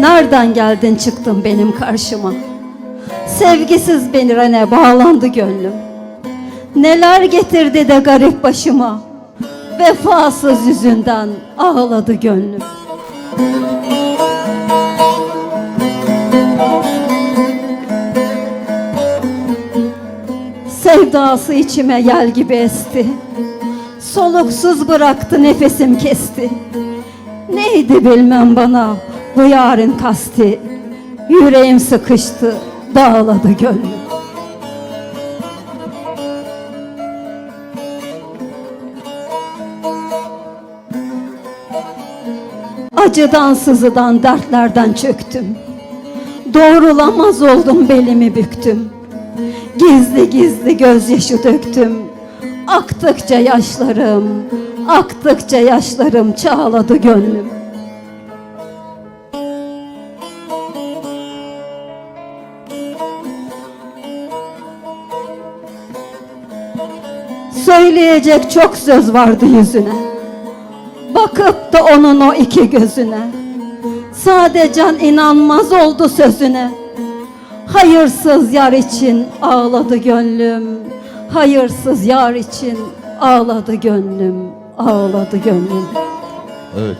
Nereden geldin çıktın benim karşıma? Sevgisiz beni rene bağlandı gönlüm. Neler getirdi de garip başıma. Vefasız yüzünden ağladı gönlüm. Sevdası içime yel gibi esti. Soluksuz bıraktı nefesim kesti. Neydi bilmem bana bu yarın kasti. Yüreğim sıkıştı, dağladı gönlüm. Acıdan sızıdan dertlerden çöktüm. Doğrulamaz oldum belimi büktüm. Gizli gizli gözyaşı döktüm. Aktıkça yaşlarım, aktıkça yaşlarım çağladı gönlüm. Söyleyecek çok söz vardı yüzüne. Bakıp da onun o iki gözüne. Sade can inanmaz oldu sözüne. Hayırsız yar için ağladı gönlüm. Hayırsız yar için ağladı gönlüm. Ağladı gönlüm. Evet.